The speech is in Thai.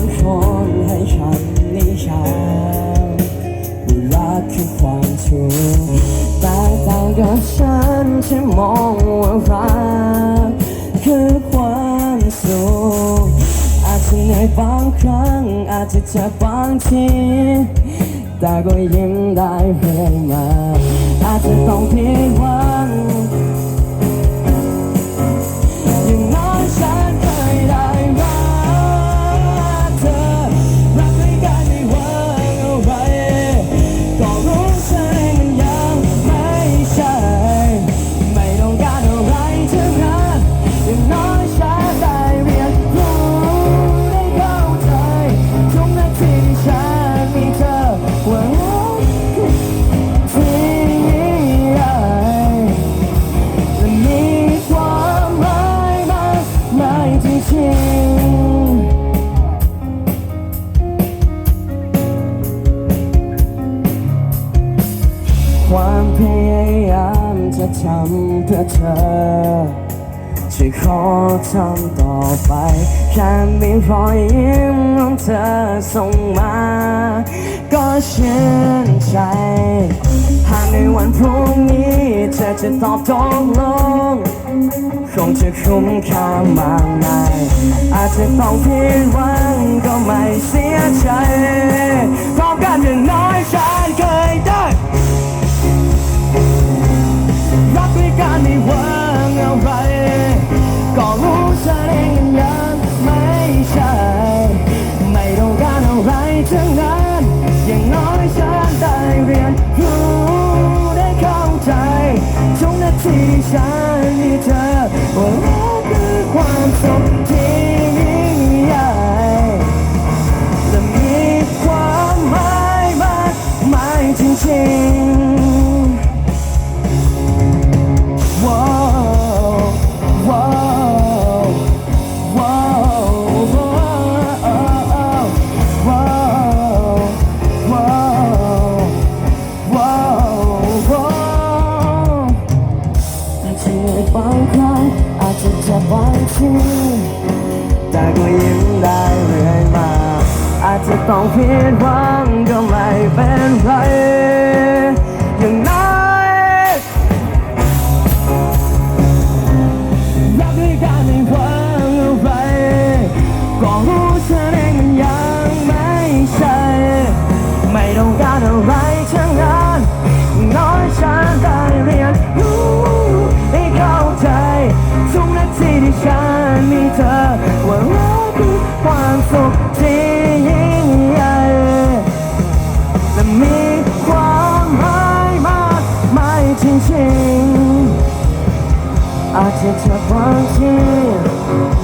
างคนให้ฉันนเช้าเรักคือความทุกข์แต่ต่างกับฉันฉันมองว่ารักคือความสุขอาจจะเหนื่อยบางครั้ง อาจจะเจ็บบางทีแต่ก็ยิ้มได้เรื่อยมาอาจจะต้องผิดหวัง ความพยายามจะทำเพื่อเธอจะขอทำต่อไป แค่มีรอยยิ้มของเธอส่งมา ก็ชื่นใจ หากในวันพรุ่งนี้เธอจะตอบตกลงคงจะคุ้มค่ามากมายอาจจะต้องผิดหวังก็ไม่เสียใจ ทั้งนั้น อย่างน้อยฉันได้เรียนรู้ได้เข้าใจทุกนาทีฉัน ทีแต่ก็ยิ้มได้เรื่อยมา อาจจะต้องผิดหวังก็ไม่เป็น 把一切忘记。